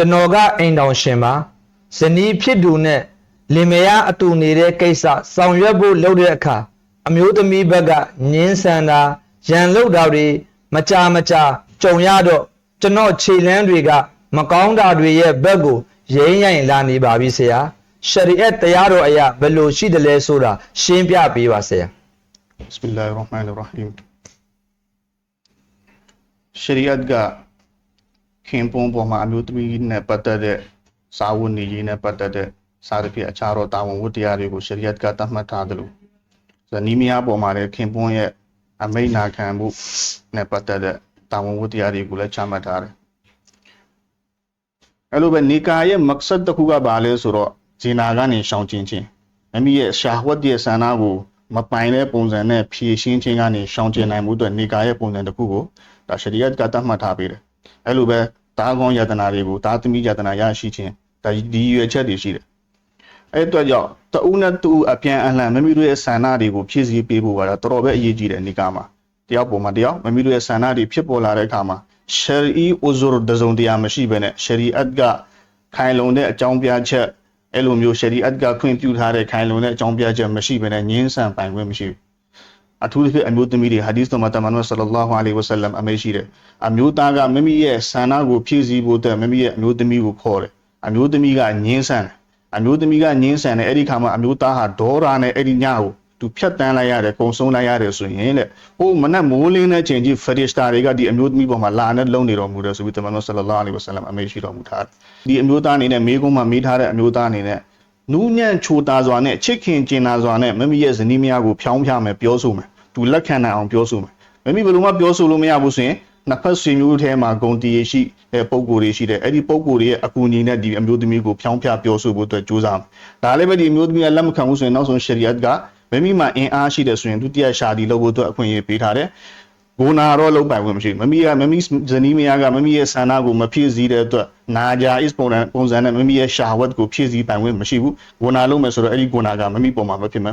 ကျွန်တော်ကအိမ်တော်ရှင်ပါဇနီးဖြစ်သူနဲ့လင်မယားအတူနေတဲ့ကိစ္စဆောင်ရွက်ဖို့လုပ်တဲ့အခါအမျိုးသမီးဘက်ကငင်းဆန်တာရန်လုပ်တာတွေမကြာမကြာကြုံရတော့ကျွန်တော်ခြေလန်းတွေကမကောင်းတာတွေရဲ့ဘက်ကိုရိမ့်ရိုင်လာနေပါပြီဆရာရှရီအတ်တရားတော်အရာဘယ်လိုရှိတယ်လဲဆိုတာရှင်းပြပေးပါဆရာဘစ်မီလာဟ်ရဟ်မန်ရဟီမ်ရှရီအတ်က ခင်ပွန်းပေါ်မှာအမျိုးသမီးနဲ့ပတ်သက်တဲ့စာဝတ်နေရေးနဲ့ပတ်သက်တဲ့စာရပြအခြားသောတာဝန်ဝတ္တရားတွေကိုရှရီအတ်ကသတ်မှတ်ထားသလိုဇနီးမယားပေါ်မှာလည်းခင်ပွန်းရဲ့အမိန့်နာခံမှုနဲ့ပတ်သက်တဲ့တာဝန်ဝတ္တရားတွေကိုလည်းချမှတ်ထားတယ်အဲ့လိုပဲနေကာရဲ့မက်ဆတ်တစ်ခုကဘာလဲဆိုတော့ဂျီနာကနေရှောင်ကျင်ခြင်းမိမိရဲ့ရှာဝတ်ရဲ့ဆန္ဒကိုမပိုင်တဲ့ပုံစံနဲ့ဖြည့်ရှင်းခြင်းကနေရှောင်ကျင်နိုင်မှုအတွက်နေကာရဲ့ပုံစံတစ်ခုကိုဒါရှရီယတ်ကတတ်မှတ်ထားပေးတယ်အဲ့လိုပဲ တားကောင်းယတနာတွေကိုတားသမီးယတနာရရှိခြင်းဒါဒီရွယ်ချက်တွေရှိတယ်အဲ့အတွက်ကြောင့်တဦးနဲ့တဦးအပြန်အလှန်မိမိတို့ရဲ့ဆန္ဒတွေကိုဖြည့်ဆည်းပေးဖို့ကတော့တော်တော်ပဲအရေးကြီးတယ်နေကာမှာတယောက်ပုံမှာတယောက်မိမိတို့ရဲ့ဆန္ဒတွေဖြစ်ပေါ်လာတဲ့အခါမှာရှရီအူဇူရဒဇုံတရားမရှိဘဲနဲ့ရှရီအတ်ကခိုင်လုံတဲ့အကြောင်းပြချက်အဲ့လိုမျိုးရှရီအတ်ကခွင့်ပြုထားတဲ့ခိုင်လုံတဲ့အကြောင်းပြချက်မရှိဘဲနဲ့ငင်းဆန်ပိုင်ခွင့်မရှိဘူး အထူးသဖြင့်အမျိုးသမီးတွေဟာဒီသ်တော်မှာတမန်တော်ဆလလောလဟ်အလိုင်ဝဆလမ်အမေရှိတယ်အမျိုးသားကမိမိရဲ့ဆန္ဒကိုဖြည့်ဆည်းဖို့အတွက်မိမိရဲ့အမျိုးသမီးကိုခေါ်တယ်အမျိုးသမီးကငင်းဆန်တယ်အမျိုးသမီးကငင်းဆန်တယ်အဲ့ဒီခါမှာအမျိုးသားဟာဒေါရာနဲ့အဲ့ဒီညကိုသူဖြတ်တန်းလိုက်ရတယ်ကုံဆုံးလိုက်ရတယ်ဆိုရင်တဲ့ဟိုမနက်မိုးလင်းတဲ့ချိန်ကြီးဖရစ်တာတွေကဒီအမျိုးသမီးပေါ်မှာလာနဲ့လုံနေတော်မူတယ်ဆိုပြီးတမန်တော်ဆလလောလဟ်အလိုင်ဝဆလမ်အမေရှိတော်မူထားတယ်ဒီအမျိုးသားအနေနဲ့မိကုန်းမှာမိထားတဲ့အမျိုးသားအနေနဲ့နူးညံ့ချိုတာစွာနဲ့ချစ်ခင်ကျင်နာစွာနဲ့မမီရဲ့ဇနီးမယားကိုဖြောင်းဖြမယ်ပြောဆိုမယ် သူလက်ခံနိုင်အောင်ပြောဆိုမယ်မမီဘယ်လိုမှပြောဆိုလို့မရဘူးဆိုရင်နှစ်ဖက်ဆွေမျိုးထဲမှာဂုံတီရရှိတဲ့ပုံကိုယ်တွေရှိတယ်အဲ့ဒီပုံကိုယ်တွေရဲ့အကူအညီနဲ့ဒီအမျိုးသမီးကိုဖြောင်းဖြပြောဆိုဖို့အတွက်ကြိုးစားမယ်ဒါလည်းပဲဒီအမျိုးသမီးကလက်မခံဘူးဆိုရင်နောက်ဆုံးရှရီယတ်ကမမီမှာအင်အားရှိတယ်ဆိုရင်ဒုတိယရှာဒီလုပ်ဖို့အတွက်အခွင့်အရေးပေးထားတယ်ဂုနာတော့လုံးပိုင်ဝင်မရှိဘူးမမီကမမီဇနီးမယားကမမီရဲ့ဆန္ဒကိုမဖြည့်ဆည်းတဲ့အတွက်နာဂျာ is ပုံစံပုံစံနဲ့မမီရဲ့ရှာဝတ်ကိုဖြည့်ဆည်းပိုင်ဝင်မရှိဘူးဂုနာလုံးမယ်ဆိုတော့အဲ့ဒီဂုနာကမမီပေါ်မှာမဖြစ်မ